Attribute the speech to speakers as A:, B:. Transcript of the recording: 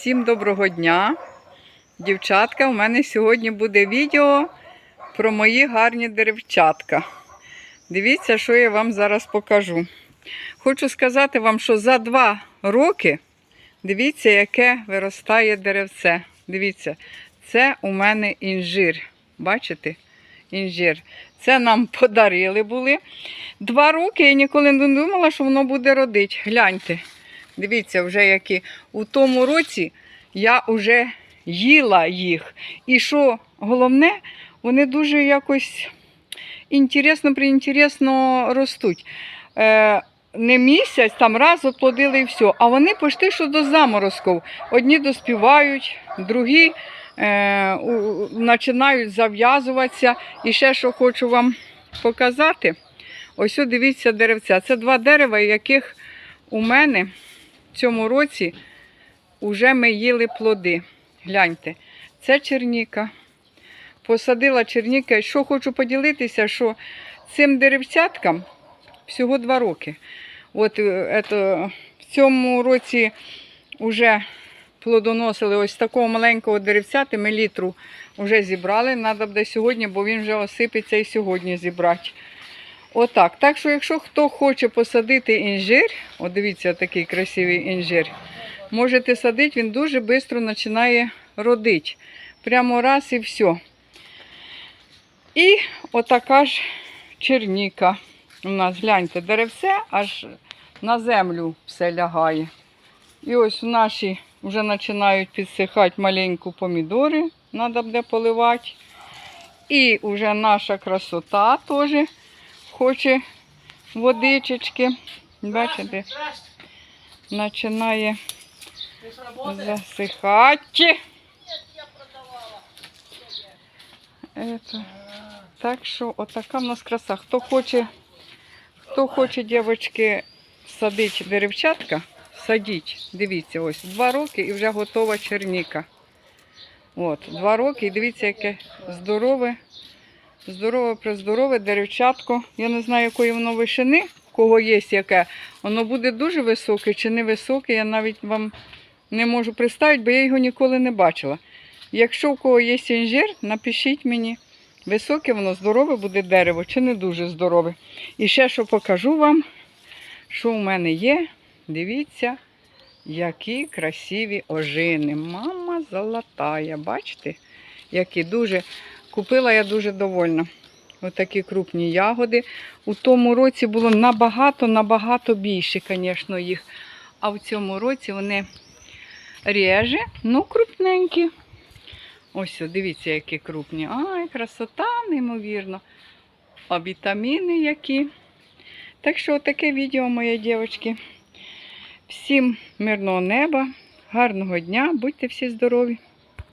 A: Всім доброго дня. Дівчатка, у мене сьогодні буде відео про мої гарні деревчатка. Дивіться, що я вам зараз покажу. Хочу сказати вам, що за два роки дивіться, яке виростає деревце. Дивіться, це у мене інжир. Бачите? Інжир. Це нам подарили були. Два роки я ніколи не думала, що воно буде родити. Гляньте. Дивіться, вже які. У тому році я вже їла їх. І що головне, вони дуже якось інтересно, приінтересно ростуть. Е, не місяць, там раз оплодили і все. А вони почти що до заморозків. Одні доспівають, другі е, починають зав'язуватися. І ще що хочу вам показати. Ось дивіться деревця. Це два дерева, яких у мене в цьому році вже ми їли плоди. Гляньте, це черніка. Посадила черніка. І Що хочу поділитися, що цим деревцяткам всього два роки. От е, ето, в цьому році вже плодоносили ось такого маленького деревцяти, ми літру вже зібрали. Треба буде сьогодні, бо він вже осипеться і сьогодні зібрати. Отак. Так що, якщо хто хоче посадити інжир, от дивіться, такий красивий інжир, можете садити, він дуже швидко починає родити. Прямо раз і все. І отака ж черніка. У нас, гляньте, деревце аж на землю все лягає. І ось наші вже починають підсихати маленьку помідори, треба буде поливати. І вже наша красота теж хоче водичечки. Бачите, починає засихати. Это. Так що отака в нас краса. Хто хоче, хто хоче, дівчатки, садити деревчатка, садіть. Дивіться, ось два роки і вже готова черніка. От, два роки, і дивіться, яке здорове, здорове, приздорове деревчатко. Я не знаю, якої воно вишини, в кого є яке. Воно буде дуже високе чи не високе, я навіть вам не можу представити, бо я його ніколи не бачила. Якщо у кого є інжир, напишіть мені. Високе воно здорове буде дерево чи не дуже здорове. І ще що покажу вам, що у мене є. Дивіться, які красиві ожини. Мама золотая. Бачите? Які дуже. Купила я дуже довольна. Отакі крупні ягоди. У тому році було набагато-набагато більше, звісно, їх. А в цьому році вони реже, ну крупненькі. Ось, дивіться, які крупні. Ай, красота, неймовірно. А вітаміни які. Так що таке відео, мої дівчатки. Всім мирного неба, гарного дня, будьте всі здорові!